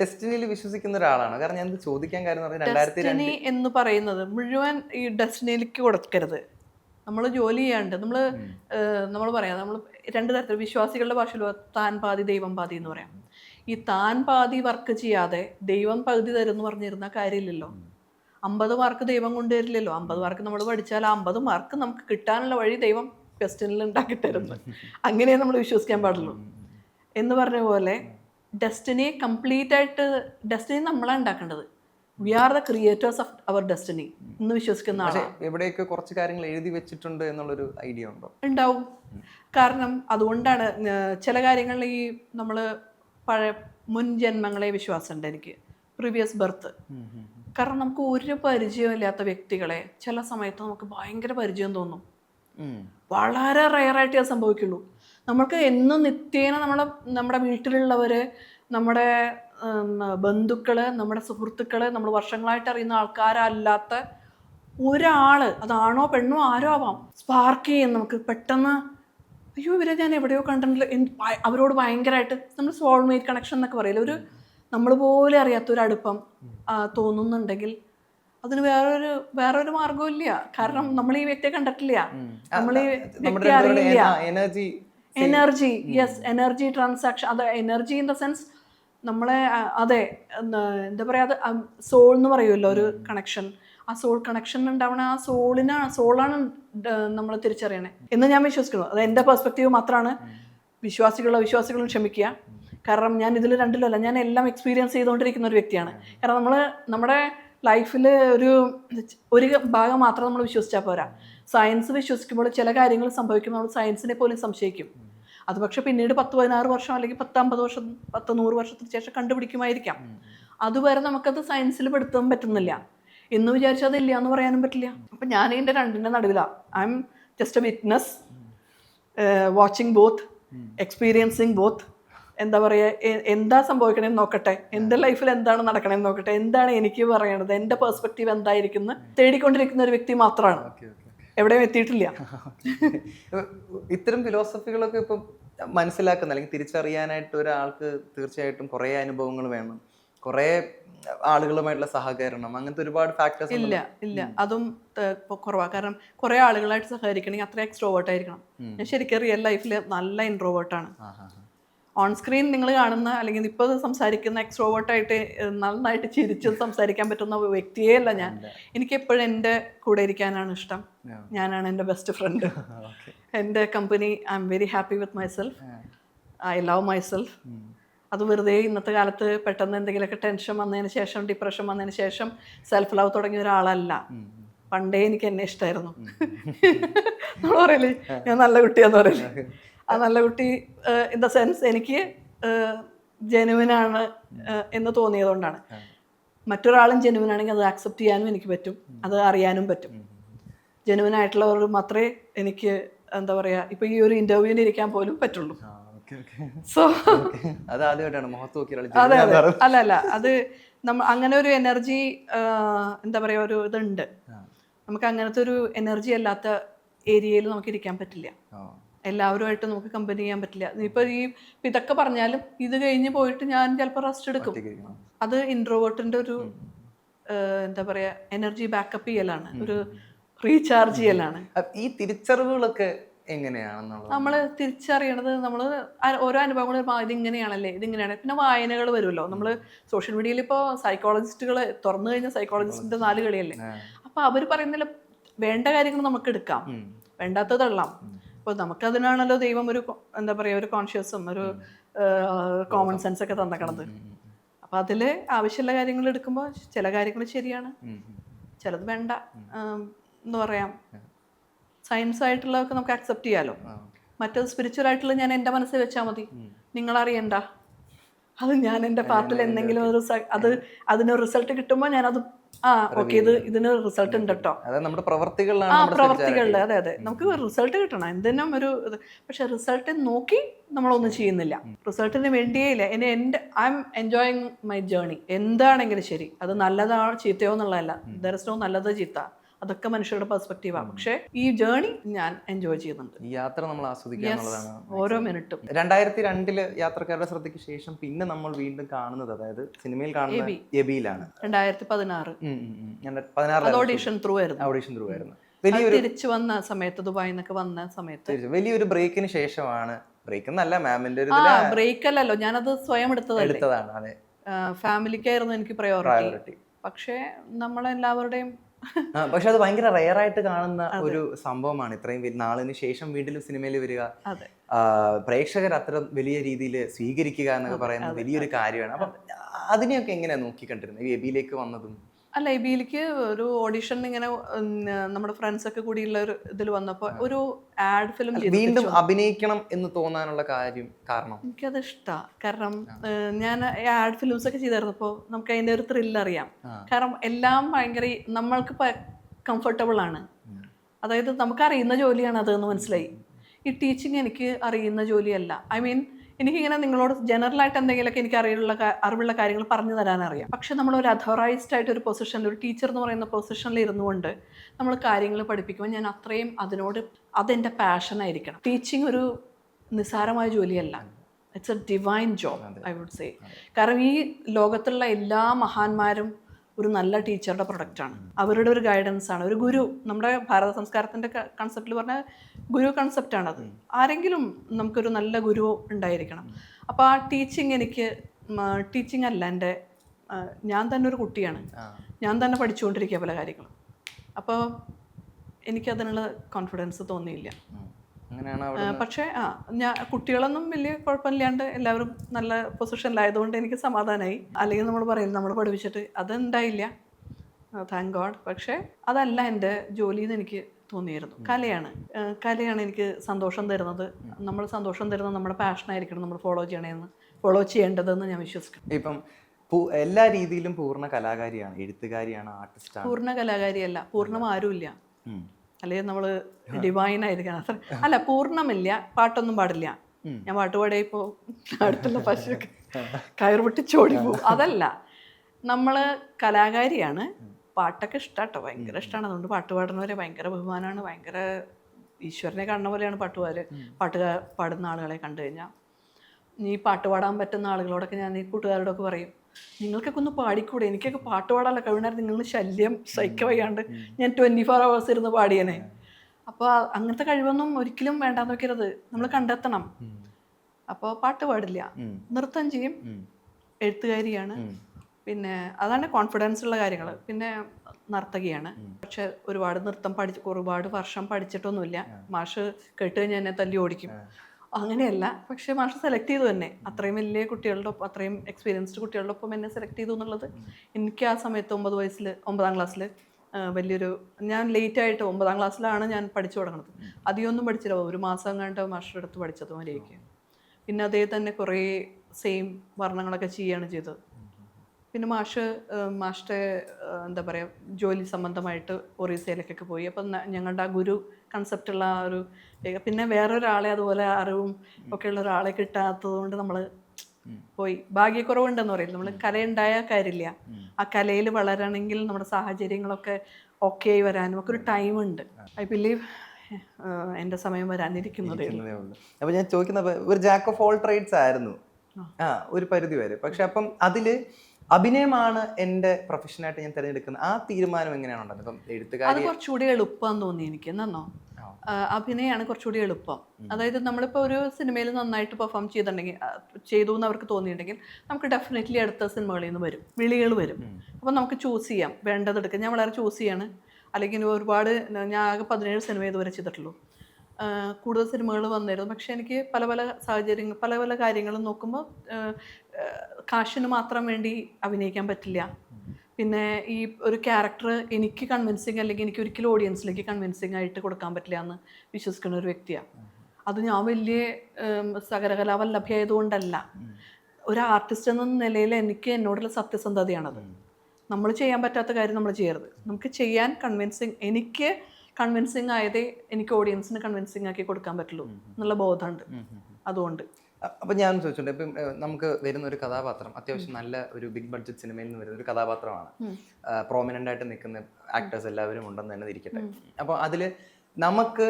ഡെസ്റ്റിനിയിൽ വിശ്വസിക്കുന്ന ഒരാളാണ്. കാരണം ഞാൻ ചോദിക്കാൻ കാര്യം ഡെസ്റ്റിനി എന്ന് പറയുന്നത് മുഴുവൻ ഈ ഡെസ്റ്റിനിയിലേക്ക് കൊടുക്കരുത്. നമ്മൾ ജോലി ചെയ്യാണ്ട് നമ്മൾ നമ്മൾ പറയാം നമ്മൾ രണ്ട് തരത്തിൽ വിശ്വാസികളുടെ ഭാഷയിൽ താൻ പാതി ദൈവം പാതി എന്ന് പറയാം. ഈ താൻ പാതി വർക്ക് ചെയ്യാതെ ദൈവം പകുതി തരും എന്ന് പറഞ്ഞിരുന്ന കാര്യമില്ലല്ലോ. അമ്പത് മാർക്ക് ദൈവം കൊണ്ടുവരില്ലല്ലോ അമ്പത് മാർക്ക് നമ്മൾ പഠിച്ചാൽ അമ്പത് മാർക്ക് നമുക്ക് കിട്ടാനുള്ള വഴി ദൈവം ക്വസ്റ്റ്യനിൽ ഉണ്ടാക്കി തരുന്നു. അങ്ങനെ നമ്മൾ വിശ്വസിക്കാൻ പാടുള്ളൂ. എന്ന് പറഞ്ഞ പോലെ ഡെസ്റ്റിനി കംപ്ലീറ്റ് ആയിട്ട് ഡെസ്റ്റിനി നമ്മളാണ് ഉണ്ടാക്കേണ്ടത്. We are the creators of our destiny എന്ന് വിശ്വസിക്കുന്ന ആളാണ് എവിടെയൊക്കെ കുറച്ച് കാര്യങ്ങൾ എഴുതി വെച്ചിട്ടുണ്ട് എന്നുള്ളൊരു ഐഡിയ ഉണ്ടോ? ഉണ്ടാവും. കാരണം അതുകൊണ്ടാണ് ചില കാര്യങ്ങളിൽ ഈ നമ്മൾ പഴയ മുൻ ജന്മങ്ങളെ വിശ്വാസമുണ്ട് എനിക്ക്. പ്രീവിയസ് ബർത്ത് കാരണം നമുക്ക് ഒരു പരിചയമില്ലാത്ത വ്യക്തികളെ ചില സമയത്ത് നമുക്ക് ഭയങ്കര പരിചയം തോന്നും. വളരെ റയറായിട്ട് അത് സംഭവിക്കുള്ളൂ. നമ്മൾക്ക് എന്നും നിത്യേന നമ്മളെ നമ്മുടെ വീട്ടിലുള്ളവർ നമ്മുടെ ബന്ധുക്കൾ ബന്ധുക്കൾ നമ്മുടെ സുഹൃത്തുക്കൾ നമ്മൾ വർഷങ്ങളായിട്ട് അറിയുന്ന ആൾക്കാരല്ലാത്ത ഒരാൾ അതാണോ പെണ്ണോ ആരോ ആവാം. സ്പാർക്ക് ചെയ്യും നമുക്ക് പെട്ടെന്ന് അയ്യോ ഇവരെ ഞാൻ എവിടെയോ കണ്ടിട്ടില്ല അവരോട് ഭയങ്കരമായിട്ട് നമ്മൾ സോൾമേറ്റ് കണക്ഷൻ എന്നൊക്കെ പറയില്ല? ഒരു നമ്മൾ പോലെ അറിയാത്ത ഒരു അടുപ്പം തോന്നുന്നുണ്ടെങ്കിൽ അതിന് വേറൊരു വേറൊരു മാർഗവും ഇല്ല കാരണം നമ്മൾ ഈ വ്യക്തിയെ കണ്ടിട്ടില്ല. നമ്മൾ ഈ വ്യക്തി അറിയില്ല. Energy energy yes energy transaction അത് എനർജി ഇൻ ദ സെൻസ് നമ്മളെ അതെ എന്താ എന്താ പറയുക അത് സോൾ എന്ന് പറയുമല്ലോ ഒരു കണക്ഷൻ ആ സോൾ കണക്ഷൻ ഉണ്ടാവണ ആ സോളിനാണ് സോളാണ് നമ്മൾ തിരിച്ചറിയണേ. എന്ന് ഞാൻ വിശ്വസിക്കുന്നു. അത് എന്റെ പെർസ്പെക്റ്റീവ് മാത്രമാണ് വിശ്വാസികളോ ക്ഷമിക്കുക. കാരണം ഞാൻ ഇതിൽ രണ്ടിലല്ല ഞാൻ എല്ലാം എക്സ്പീരിയൻസ് ചെയ്തുകൊണ്ടിരിക്കുന്ന ഒരു വ്യക്തിയാണ്. കാരണം നമ്മൾ നമ്മുടെ ലൈഫിൽ ഒരു ഒരു ഭാഗം മാത്രം നമ്മൾ വിശ്വസിച്ചാൽ പോരാ. സയൻസ് വിശ്വസിക്കുമ്പോൾ ചില കാര്യങ്ങൾ സംഭവിക്കുമ്പോൾ നമ്മൾ സയൻസിനെ പോലും സംശയിക്കും. അത് പക്ഷേ പിന്നീട് പത്ത് പതിനാറ് വർഷം അല്ലെങ്കിൽ പത്ത് അമ്പത് വർഷം പത്ത് നൂറ് വർഷത്തിന് ശേഷം കണ്ടുപിടിക്കുമായിരിക്കാം. അതുവരെ നമുക്കത് സയൻസിൽ പെടുത്താൻ പറ്റുന്നില്ല. എന്ന് വിചാരിച്ചാൽ അതില്ല എന്ന് പറയാനും പറ്റില്ല. അപ്പം ഞാൻ ഇതിന്റെ രണ്ടിന്റെ നടുവിലാണ് I'm just a witness watching both experiencing both എന്താ പറയുക എന്താ സംഭവിക്കണമെന്ന് നോക്കട്ടെ. എന്റെ ലൈഫിൽ എന്താണ് നടക്കണമെന്ന് നോക്കട്ടെ. എന്താണ് എനിക്ക് പറയണത് എന്റെ പെർസ്പെക്റ്റീവ് എന്തായിരിക്കും തേടിക്കൊണ്ടിരിക്കുന്ന ഒരു വ്യക്തി മാത്രമാണ് എവിടെയും എത്തിയിട്ടില്ല. ഇത്തരം ഫിലോസഫികളൊക്കെ ഇപ്പം മനസ്സിലാക്കുന്ന അല്ലെങ്കിൽ തിരിച്ചറിയാനായിട്ട് ഒരാൾക്ക് തീർച്ചയായിട്ടും കുറേ അനുഭവങ്ങൾ വേണം. കുറേ ആളുകളുമായിട്ടുള്ള സഹകരണം അങ്ങനത്തെ ഒരുപാട് ഫാക്ടേഴ്സ് ഇല്ല ഇല്ല. അതും കുറവാ. കാരണം കുറെ ആളുകളായിട്ട് സഹകരിക്കണമെങ്കിൽ അത്ര എക്സ്ട്രോവേർട്ട് ആയിരിക്കണം. ഞാൻ ശരിക്കും റിയൽ ലൈഫിൽ നല്ല ഇൻട്രോവേർട്ട് ആണ്. ഓൺ സ്ക്രീൻ നിങ്ങൾ കാണുന്ന അല്ലെങ്കിൽ ഇപ്പോൾ സംസാരിക്കുന്ന എക്സ്ട്രോവേർട്ടായിട്ട് നന്നായിട്ട് ചിരിച്ച് സംസാരിക്കാൻ പറ്റുന്ന വ്യക്തിയേ അല്ല ഞാൻ. എനിക്ക് എപ്പോഴും എന്റെ കൂടെ ഇരിക്കാനാണ് ഇഷ്ടം. ഞാനാണ് എന്റെ ബെസ്റ്റ് ഫ്രണ്ട് എന്റെ company I'm very happy with myself I love myself അത് വെറുതെ ഇന്നത്തെ കാലത്ത് പെട്ടെന്ന് എന്തെങ്കിലുമൊക്കെ ടെൻഷൻ വന്നതിന് ശേഷം ഡിപ്രഷൻ വന്നതിന് ശേഷം സെൽഫ് ലവ് തുടങ്ങിയ ഒരാളല്ല. പണ്ടേ എനിക്ക് എന്നെ ഇഷ്ടമായിരുന്നു നമ്മൾ പറയല്ലേ ഞാൻ നല്ല കുട്ടിയാന്ന് പറയല്ലേ. ആ നല്ല കുട്ടി ഇൻ ദ സെൻസ് എനിക്ക് ജെനുവിനാണ് എന്ന് തോന്നിയതുകൊണ്ടാണ് മറ്റൊരാളും ജനുവിനാണെങ്കിൽ അത് ആക്സെപ്റ്റ് ചെയ്യാനും എനിക്ക് പറ്റും. അത് അറിയാനും പറ്റും. ജനുവിനായിട്ടുള്ളവർ മാത്രമേ എനിക്ക് എന്താ പറയുക ഇപ്പം ഈ ഒരു ഇന്റർവ്യൂവിന് ഇരിക്കാൻ പോലും പറ്റുള്ളൂ. സോ അത് ആദ്യമായിട്ടാണ് മുഖത്ത് നോക്കി അതെ അതെ. അല്ല അല്ല. അത് നമ്മ അങ്ങനെ ഒരു എനർജി എന്താ പറയുക ഒരു ഇതുണ്ട്. നമുക്ക് അങ്ങനത്തെ ഒരു എനർജി അല്ലാത്ത ഏരിയയിൽ നമുക്ക് ഇരിക്കാൻ പറ്റില്ല. എല്ലാവരുമായിട്ട് നമുക്ക് കമ്പനി ചെയ്യാൻ പറ്റില്ല. ഇപ്പൊ ഈ ഇതൊക്കെ പറഞ്ഞാലും ഇത് കഴിഞ്ഞ് പോയിട്ട് ഞാൻ ചിലപ്പോൾ റെസ്റ്റ് എടുക്കും. അത് ഇൻട്രോവേർട്ടിന്റെ ഒരു എന്താ പറയാ എനർജി ബാക്കപ്പ് ചെയ്യലാണ്. ഒരു റീചാർജ് ചെയ്യലാണ്. ഈ തിരിച്ചറിവുകളൊക്കെ എങ്ങനെയാണെന്നുള്ളത്? നമ്മൾ തിരിച്ചറിയണത് നമ്മൾ ഓരോ അനുഭവങ്ങൾ ഇതിങ്ങനെയാണല്ലേ ഇതിങ്ങനെയാണ്. പിന്നെ വായനകൾ വരുമല്ലോ. നമ്മൾ സോഷ്യൽ മീഡിയയിൽ ഇപ്പോൾ സൈക്കോളജിസ്റ്റുകൾ തുറന്നു കഴിഞ്ഞ സൈക്കോളജിസ്റ്റിന്റെ നാല് കളിയല്ലേ? അപ്പൊ അപ്പോൾ അവർ പറയുന്നില്ല വേണ്ട കാര്യങ്ങൾ നമുക്ക് എടുക്കാം. വേണ്ടാത്തതെല്ലാം വേണ്ടാത്തത് നമുക്ക് അതിനാണല്ലോ ദൈവം ഒരു എന്താ പറയുക ഒരു കോൺഷ്യസും ഒരു കോമൺ സെൻസ് ഒക്കെ തന്നേക്കണത്. അപ്പോൾ അതിൽ ആവശ്യമുള്ള കാര്യങ്ങൾ എടുക്കുമ്പോൾ ചില കാര്യങ്ങൾ ശരിയാണ്. ചിലത് വേണ്ട. എന്ന് എന്താ പറയാം സയൻസ് ആയിട്ടുള്ളതൊക്കെ നമുക്ക് അക്സെപ്റ്റ് ചെയ്യാലോ. ആ. മറ്റത് സ്പിരിച്വൽ ആയിട്ടുള്ള ഞാൻ എന്റെ മനസ്സിൽ വെച്ചാൽ മതി. നിങ്ങളറിയണ്ട. അത് ഞാൻ എന്റെ പാർട്ടിൽ എന്തെങ്കിലും ഒരു അത് അതിന് റിസൾട്ട് കിട്ടുമ്പോൾ ഞാനത് ആ ഓക്കെ ഇത് ഇതിന് റിസൾട്ട് ഉണ്ട് കേട്ടോ നമ്മുടെ പ്രവർത്തികളിലാണ് ആ പ്രവർത്തികളിൽ അതെ അതെ. നമുക്ക് റിസൾട്ട് കിട്ടണം. എന്തിനും ഒരു ഇത്. പക്ഷെ റിസൾട്ട് നോക്കി നമ്മളൊന്നും ചെയ്യുന്നില്ല. റിസൾട്ടിന് വേണ്ടിയേ ഇല്ല. ഇനി എന്റെ I M enjoying my journey എന്താണെങ്കിലും ശരി. അത് നല്ലതാണോ ചീത്തയോ എന്നുള്ളതല്ല. ദർ ഇസ് നോ നല്ലത് ചീത്ത. അതൊക്കെ മനുഷ്യരുടെ പെർസ്പെക്റ്റീവാണ് പക്ഷേ ഈ ജേണി ഞാൻ എൻജോയ് ചെയ്യുന്നുണ്ട്. യാത്ര നമ്മൾ ആസ്വദിക്കുക എന്നുള്ളതാണ് ഓരോ മിനിറ്റും രണ്ടായിരത്തി രണ്ടിൽ യാത്രക്കാരുടെ ശ്രദ്ധയ്ക്ക് ശേഷം പിന്നെ നമ്മൾ വീണ്ടും കാണുന്നത് അതായത് സിനിമയിൽ കാണുന്നത് എബിയിലാണ്. രണ്ടായിരത്തി പതിനാറ് ഓഡീഷൻ ത്രൂ ആയിരുന്നു. ഓഡീഷൻ ത്രൂ ആയിരുന്നു. വലിയൊരു തിരിച്ചു വന്ന സമയത്ത് ദുബായിൽ നിന്നൊക്കെ വന്ന സമയത്ത്. വലിയൊരു ബ്രേക്കിന് ശേഷമാണ് ബ്രേക്ക് എന്നല്ല മാമിന്റെ ഒരു ബ്രേക്ക് അല്ലല്ലോ ഞാനത് സ്വയം എടുത്തതാണ് അതെ. ഫാമിലിക്കായിരുന്നു എനിക്ക് പ്രയോറിറ്റി. പക്ഷേ നമ്മളെല്ലാവരുടെയും പക്ഷെ അത് ഭയങ്കര റയർ ആയിട്ട് കാണുന്ന ഒരു സംഭവമാണ്. ഇത്രയും നാളിന് ശേഷം വീണ്ടും സിനിമയിൽ വരിക. പ്രേക്ഷകർ അത്ര വലിയ രീതിയിൽ സ്വീകരിക്കുക എന്നൊക്കെ പറയുന്നത് വലിയൊരു കാര്യമാണ്. അപ്പം അതിനെയൊക്കെ എങ്ങനെയാണ് നോക്കിക്കണ്ടിരുന്നത്? ഈ എബിയിലേക്ക് വന്നതും അല്ല എബിയിലേക്ക് ഒരു ഓഡിഷൻ ഇങ്ങനെ നമ്മുടെ ഫ്രണ്ട്സ് ഒക്കെ കൂടിയുള്ള ഒരു ഇതിൽ വന്നപ്പോൾ ഒരു ആഡ് ഫിലിം വീണ്ടും അഭിനയിക്കണം എന്ന് തോന്നാനുള്ള കാര്യം കാരണം? എനിക്കത് ഇഷ്ടമാണ് കാരണം ഞാൻ ആഡ് ഫിലിംസ് ഒക്കെ ചെയ്തിരുന്നപ്പോൾ നമുക്ക് അതിന്റെ ഒരു ത്രില്ല് അറിയാം. കാരണം എല്ലാം ഭയങ്കര നമ്മൾക്ക് കംഫർട്ടബിൾ ആണ്. അതായത് നമുക്ക് അറിയുന്ന ജോലിയാണ് അതെന്ന് മനസ്സിലായി. ഈ ടീച്ചിങ് എനിക്ക് അറിയുന്ന ജോലിയല്ല. ഐ മീൻ എനിക്കിങ്ങനെ നിങ്ങളോട് ജനറൽ ആയിട്ട് എന്തെങ്കിലുമൊക്കെ എനിക്ക് അറിയുള്ള അറിവുള്ള കാര്യങ്ങൾ പറഞ്ഞു തരാൻ അറിയാം പക്ഷെ നമ്മൾ ഒരു അതോറൈസ്ഡ് ആയിട്ട് ഒരു പൊസിഷനിൽ ഒരു ടീച്ചർ എന്ന് പറയുന്ന പൊസിഷനിൽ ഇരുന്നുകൊണ്ട് നമ്മൾ കാര്യങ്ങൾ പഠിപ്പിക്കുമ്പോൾ ഞാൻ അത്രയും അതിനോട് അതെന്റെ പാഷനായിരിക്കണം ടീച്ചിങ് ഒരു നിസ്സാരമായ ജോലിയല്ല. It's a divine job I would say കാരണം ഈ ലോകത്തുള്ള എല്ലാ മഹാന്മാരും ഒരു നല്ല ടീച്ചറുടെ പ്രൊഡക്റ്റാണ് അവരുടെ ഒരു ഗൈഡൻസ് ആണ്. ഒരു ഗുരു നമ്മുടെ ഭാരത സംസ്കാരത്തിന്റെ കൺസെപ്റ്റിൽ പറഞ്ഞ ഗുരു കൺസെപ്റ്റാണത് ആരെങ്കിലും നമുക്കൊരു നല്ല ഗുരു ഉണ്ടായിരിക്കണം. അപ്പോൾ ആ ടീച്ചിങ് എനിക്ക് ടീച്ചിങ് അല്ല എന്റെ ഞാൻ തന്നെ ഒരു കുട്ടിയാണ്. ഞാൻ തന്നെ പഠിച്ചുകൊണ്ടിരിക്കുക പല കാര്യങ്ങളും. അപ്പോൾ എനിക്കതിനുള്ള കോൺഫിഡൻസ് തോന്നിയില്ല. പക്ഷേ ആ ഞാൻ കുട്ടികളൊന്നും വലിയ കുഴപ്പമില്ലാണ്ട് എല്ലാവരും നല്ല പൊസിഷനിലായതുകൊണ്ട് എനിക്ക് സമാധാനമായി അല്ലെങ്കിൽ നമ്മൾ പറയില്ല നമ്മൾ പഠിപ്പിച്ചിട്ട് അതുണ്ടായില്ല. താങ്ക് ഗോഡ് പക്ഷേ അതല്ല എന്റെ ജോലി എന്ന് എനിക്ക് തോന്നിയിരുന്നു. കലയാണ്. കലയാണ് എനിക്ക് സന്തോഷം തരുന്നത്. നമ്മൾ സന്തോഷം തരുന്നത് നമ്മുടെ പാഷനായിരിക്കണം നമ്മൾ ഫോളോ ചെയ്യണമെന്ന് ഫോളോ ചെയ്യേണ്ടതെന്ന് ഞാൻ വിശ്വസിക്കുന്നു. ഇപ്പം എല്ലാ രീതിയിലും പൂർണ കലാകാരിയാണ് എഴുത്തുകാരിയാണ് ആർട്ടിസ്റ്റാണ് പൂർണ കലാകാരിയല്ല. പൂർണം ആരുമില്ല. അല്ലെങ്കിൽ നമ്മൾ ഡിവൈൻ ആയിരിക്കണം അത്ര അല്ല പൂർണമില്ല പാട്ടൊന്നും പാടില്ല. ഞാൻ പാട്ട് പാടിയപ്പോ അടുത്തുള്ള പശുവൊക്കെ കയറ് ചോടി പോകും അതല്ല നമ്മൾ കലാകാരിയാണ്. പാട്ടൊക്കെ ഇഷ്ടാട്ടോ ഭയങ്കര ഇഷ്ടമാണ് അതുകൊണ്ട് പാട്ട് പാടുന്നവരെ ഭയങ്കര ബഹുമാനമാണ് ഭയങ്കര ഈശ്വരനെ കാണുന്ന പോലെയാണ് പാട്ടുകാര് പാട്ട് പാടുന്ന ആളുകളെ കണ്ടു കഴിഞ്ഞാൽ നീ പാട്ട് പാടാൻ പറ്റുന്ന ആളുകളോടൊക്കെ ഞാൻ ഈ കൂട്ടുകാരോടൊക്കെ പറയും നിങ്ങൾക്കൊക്കെ ഒന്ന് പാടിക്കൂടെ? എനിക്കൊക്കെ പാട്ട് പാടാനുള്ള കഴിവിനായിരുന്നു നിങ്ങൾ ശല്യം സഹിക്ക വയ്യാണ്ട് ഞാൻ ട്വന്റി ഫോർ അവേഴ്സ് ഇരുന്ന് പാടിയനെ. അപ്പോൾ അങ്ങനത്തെ കഴിവൊന്നും ഒരിക്കലും വേണ്ടാന്ന് വെക്കരുത്. നമ്മൾ കണ്ടെത്തണം. അപ്പോൾ പാട്ട് പാടില്ല. നൃത്തം ചെയ്യും. എഴുത്തുകാരിയാണ്. പിന്നെ അതാണ് കോൺഫിഡൻസ് ഉള്ള കാര്യങ്ങൾ പിന്നെ നർത്തകിയാണ്. പക്ഷെ ഒരുപാട് നൃത്തം പഠിച്ച് ഒരുപാട് വർഷം പഠിച്ചിട്ടൊന്നുമില്ല. മാഷ് കേട്ട് കഴിഞ്ഞാൽ എന്നെ തല്ലി ഓടിക്കും. അങ്ങനെയല്ല. പക്ഷേ മാഷ് സെലക്ട് ചെയ്തു തന്നെ അത്രയും വലിയ കുട്ടികളുടെ ഒപ്പം അത്രയും എക്സ്പീരിയൻസ്ഡ് കുട്ടികളുടെ ഒപ്പം എന്നെ സെലക്ട് ചെയ്തു എന്നുള്ളത് എനിക്ക് ആ സമയത്ത് ഒമ്പത് വയസ്സിൽ ഒമ്പതാം ക്ലാസ്സിൽ വലിയൊരു ഞാൻ ലേറ്റ് ആയിട്ട് ഒമ്പതാം ക്ലാസ്സിലാണ് ഞാൻ പഠിച്ചു തുടങ്ങുന്നത്. അധികമൊന്നും പഠിച്ചില്ല. ഒരു മാസം കണ്ട് മാസ്റ്റർ അടുത്ത് പഠിച്ചത് മര്യാദയ്ക്ക്. പിന്നെ അതേ തന്നെ കുറേ സെയിം വർണങ്ങളൊക്കെ ചെയ്യുകയാണ് ചെയ്തത്. പിന്നെ മാഷ് മാഷ്ടെ എന്താ പറയുക ജോലി സംബന്ധമായിട്ട് ഒറീസയിലേക്കൊക്കെ പോയി. അപ്പം ഞങ്ങളുടെ ആ ഗുരു കൺസെപ്റ്റുള്ള ആ ഒരു പിന്നെ വേറൊരാളെ അതുപോലെ അറിവും ഒക്കെ ഉള്ള ഒരാളെ കിട്ടാത്തത് കൊണ്ട് നമ്മൾ പോയി. ഭാഗ്യക്കുറവുണ്ടെന്ന് പറയില്ല നമ്മൾ കലയുണ്ടായ കാര്യമില്ല. ആ കലയിൽ വളരണമെങ്കിൽ നമ്മുടെ സാഹചര്യങ്ങളൊക്കെ ഓക്കെ ആയി വരാനും ഒക്കെ ഒരു ടൈം ഉണ്ട്. ഐ ബിലീവ് എന്റെ സമയം വരാനിരിക്കുന്നതേ ഉള്ളൂ. ഇരിക്കുന്നതേ അപ്പൊ ഞാൻ ചോദിക്കുന്ന ഒരു ജാക്ക് ഓഫ് ഓൾ ട്രേഡ്സ് ആയിരുന്നു. ആ. ഒരു പരിധി വരെ. പക്ഷെ അപ്പം അതിൽ അഭിനയമാണ് എന്റെ പ്രൊഫഷനായിട്ട് ഞാൻ തിരഞ്ഞെടുക്കുന്നത്. ആ തീരുമാനം എങ്ങനെയാണ് ഉണ്ടായത് ഇപ്പം അത് കുറച്ചുകൂടി എളുപ്പമെന്ന് തോന്നി എനിക്ക്. എന്നോ അഭിനയമാണ് കുറച്ചുകൂടി എളുപ്പം. അതായത് നമ്മളിപ്പോൾ ഒരു സിനിമയിൽ നന്നായിട്ട് പെർഫോം ചെയ്തിട്ടുണ്ടെങ്കിൽ ചെയ്തു എന്ന് അവർക്ക് തോന്നിയിട്ടുണ്ടെങ്കിൽ നമുക്ക് ഡെഫിനറ്റ്ലി അടുത്ത സിനിമകളിൽ നിന്ന് വരും. വിളികൾ വരും. അപ്പോൾ നമുക്ക് ചൂസ് ചെയ്യാം. വേണ്ടത് എടുക്കാം ഞാൻ വളരെ ചൂസ് ചെയ്യാണ്. അല്ലെങ്കിൽ ഒരുപാട് ഞാൻ ആകെ പതിനേഴ് സിനിമ ഇതുവരെ ചെയ്തിട്ടുള്ളൂ. കൂടുതൽ സിനിമകൾ വന്നിരുന്നു. പക്ഷേ എനിക്ക് പല പല സാഹചര്യങ്ങൾ പല പല കാര്യങ്ങളും നോക്കുമ്പോൾ കാശിന് മാത്രം വേണ്ടി അഭിനയിക്കാൻ പറ്റില്ല. പിന്നെ ഈ ഒരു ക്യാരക്ടർ എനിക്ക് കൺവിൻസിങ് അല്ലെങ്കിൽ എനിക്ക് ഒരിക്കലും ഓഡിയൻസിലേക്ക് കൺവിൻസിങ് ആയിട്ട് കൊടുക്കാൻ പറ്റില്ല എന്ന് വിശ്വസിക്കുന്ന ഒരു വ്യക്തിയാണ് അത് ഞാൻ വലിയ ഉം, സകലകലാവല്ലഭ്യമായതുകൊണ്ടല്ല ഒരു ആർട്ടിസ്റ്റ് എന്ന നിലയിൽ എനിക്ക് എന്നോടുള്ള സത്യസന്ധതയാണത്. നമ്മൾ ചെയ്യാൻ പറ്റാത്ത കാര്യം നമ്മൾ ചെയ്യരുത്. നമുക്ക് ചെയ്യാൻ കൺവിൻസിങ് എനിക്ക് കൺവിൻസിങ് ആയതേ എനിക്ക് ഓഡിയൻസിന് കൺവിൻസിങ് ആക്കി കൊടുക്കാൻ പറ്റുള്ളൂ എന്നുള്ള ബോധമുണ്ട്. അതുകൊണ്ട്. അപ്പൊ ഞാൻ ചോദിച്ചോണ്ട് ഇപ്പം നമുക്ക് വരുന്ന ഒരു കഥാപാത്രം അത്യാവശ്യം നല്ല ഒരു ബിഗ് ബഡ്ജറ്റ് സിനിമയിൽ നിന്ന് വരുന്ന ഒരു കഥാപാത്രമാണ് പ്രോമിനന്റ് ആയിട്ട് നിൽക്കുന്ന ആക്ടേഴ്സ് എല്ലാവരും ഉണ്ടെന്ന് തന്നെ ഇരിക്കട്ടെ. അപ്പോൾ അതിൽ നമുക്ക്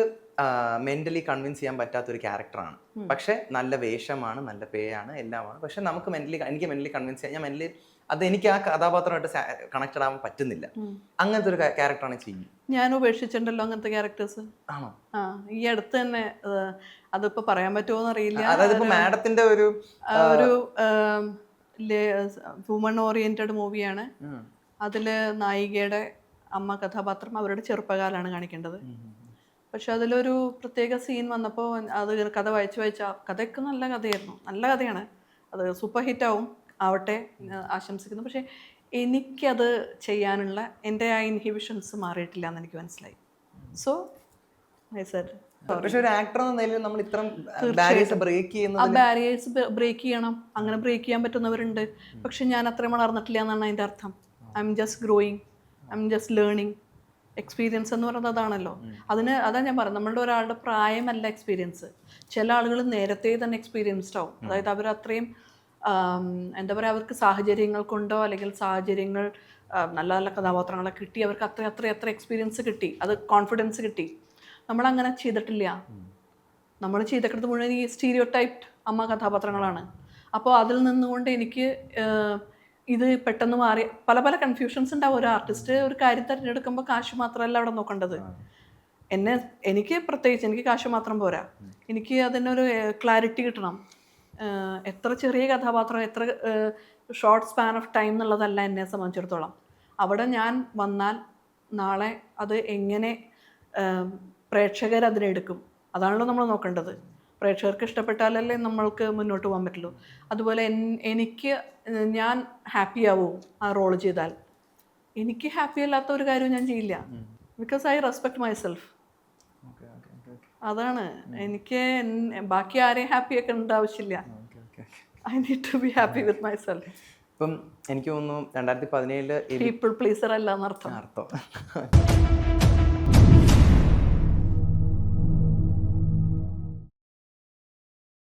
മെന്റലി കൺവിൻസ് ചെയ്യാൻ പറ്റാത്ത ഒരു ക്യാരക്ടറാണ് പക്ഷെ നല്ല വേഷമാണ് നല്ല പേയാണ് എല്ലാമാണ്. പക്ഷെ നമുക്ക് മെന്റലി എനിക്ക് മെന്റലി കൺവിൻസ് ചെയ്യാൻ ഞാൻ മെന്റലി അത് എനിക്ക് ആ കഥാപാത്രമായിട്ട് കണക്റ്റഡ് ആവാൻ പറ്റുന്നില്ല. അങ്ങനത്തെ ഒരു ക്യാരക്ടറാണ് ചെയ്യുന്നത് ഞാൻ ഉപേക്ഷിച്ചിട്ടുണ്ടല്ലോ അങ്ങനത്തെ ക്യാരക്ടേഴ്സ് ആണോ? ആ ഈ അടുത്ത് തന്നെ അതിപ്പോ പറയാൻ പറ്റുമോ അറിയില്ല. അതായത് ഇപ്പൊ മാഡത്തിന്റെ ഒരു ഒരു വുമൺ ഓറിയന്റഡ് മൂവിയാണ് അതിൽ നായികയുടെ അമ്മ കഥാപാത്രം അവരുടെ ചെറുപ്പകാലാണ് കാണിക്കേണ്ടത്. പക്ഷെ അതിലൊരു പ്രത്യേക സീൻ വന്നപ്പോൾ അത് കഥ വായിച്ചു വായിച്ച കഥയൊക്കെ നല്ല കഥയായിരുന്നു. നല്ല കഥയാണ്. അത് സൂപ്പർ ഹിറ്റ് ആവും. ആവട്ടെ ആശംസിക്കുന്നു. പക്ഷേ എനിക്കത് ചെയ്യാനുള്ള എന്റെ ആ ഇൻഹിബിഷൻസ് മാറിയിട്ടില്ല എന്ന് എനിക്ക് മനസ്സിലായി. സോ ഐ സെഡ് പക്ഷെ ഒരു ആക്ടർ എന്ന നിലയിൽ നമ്മൾ ഇത്തരം ബാരിയേഴ്സ് ബ്രേക്ക് ചെയ്യുന്ന ആ ബാരിയേഴ്സ് ബ്രേക്ക് ചെയ്യണം. അങ്ങനെ ബ്രേക്ക് ചെയ്യാൻ പറ്റുന്നവരുണ്ട്. പക്ഷെ ഞാൻ അത്രയും വളർന്നിട്ടില്ല എന്നാണ് അതിന്റെ അർത്ഥം. I'm just growing I'm just learning experience എന്ന് പറയുന്നത് അതാണല്ലോ. അതിന് അതാ ഞാൻ പറയുന്നത് നമ്മളുടെ ഒരാളുടെ പ്രായമല്ല എക്സ്പീരിയൻസ് ചില ആളുകൾ നേരത്തെ തന്നെ എക്സ്പീരിയൻസ്ഡ് ആവും. അതായത് അവർ അത്രയും എന്താ പറയുക അവർക്ക് സാഹചര്യങ്ങൾ കൊണ്ടോ അല്ലെങ്കിൽ സാഹചര്യങ്ങൾ നല്ല നല്ല കഥാപാത്രങ്ങളെ കിട്ടി അവർക്ക് അത്ര അത്ര അത്ര എക്സ്പീരിയൻസ് കിട്ടി അത് കോൺഫിഡൻസ് കിട്ടി. നമ്മളങ്ങനെ ചെയ്തിട്ടില്ല. നമ്മൾ ചെയ്തേക്കുന്നത് മുഴുവൻ ഈ സ്റ്റീരിയോ ടൈപ്ഡ് അമ്മ കഥാപാത്രങ്ങളാണ്. അപ്പോൾ അതിൽ നിന്നുകൊണ്ട് എനിക്ക് ഇത് പെട്ടെന്ന് മാറി പല പല കൺഫ്യൂഷൻസ് ഉണ്ടാവും. ഒരു ആർട്ടിസ്റ്റ് ഒരു കാര്യം തിരഞ്ഞെടുക്കുമ്പോൾ കാശ് മാത്രമല്ല അവിടെ നോക്കേണ്ടത്. എന്നെ എനിക്ക് പ്രത്യേകിച്ച് എനിക്ക് കാശ് മാത്രം പോരാ. എനിക്ക് അതിനൊരു ക്ലാരിറ്റി കിട്ടണം. എത്ര ചെറിയ കഥാപാത്രം എത്ര ഷോർട്ട് സ്പാൻ ഓഫ് ടൈം എന്നുള്ളതല്ല എന്നെ സംബന്ധിച്ചിടത്തോളം. അവിടെ ഞാൻ വന്നാൽ നാളെ അത് എങ്ങനെ പ്രേക്ഷകർ അതിനെടുക്കും? അതാണല്ലോ നമ്മൾ നോക്കേണ്ടത്. പ്രേക്ഷകർക്ക് ഇഷ്ടപ്പെട്ടാലല്ലേ നമ്മൾക്ക് മുന്നോട്ട് പോകാൻ പറ്റുള്ളൂ. അതുപോലെ എനിക്ക് ഞാൻ ഹാപ്പി ആവും ആ റോൾ ചെയ്താൽ. എനിക്ക് ഹാപ്പി അല്ലാത്ത ഒരു കാര്യവും ഞാൻ ചെയ്യില്ല. Because I respect myself അതാണ്. എനിക്ക് ബാക്കി ആരെയും ഹാപ്പി ഒക്കെ ഉണ്ടാവശ്യമില്ല I need to be happy with myself ഇപ്പം എനിക്ക് തോന്നുന്നു രണ്ടായിരത്തി പതിനേഴിൽ പീപ്പിൾ പ്ലീസർ അല്ല എന്നർത്ഥം. അർത്ഥം.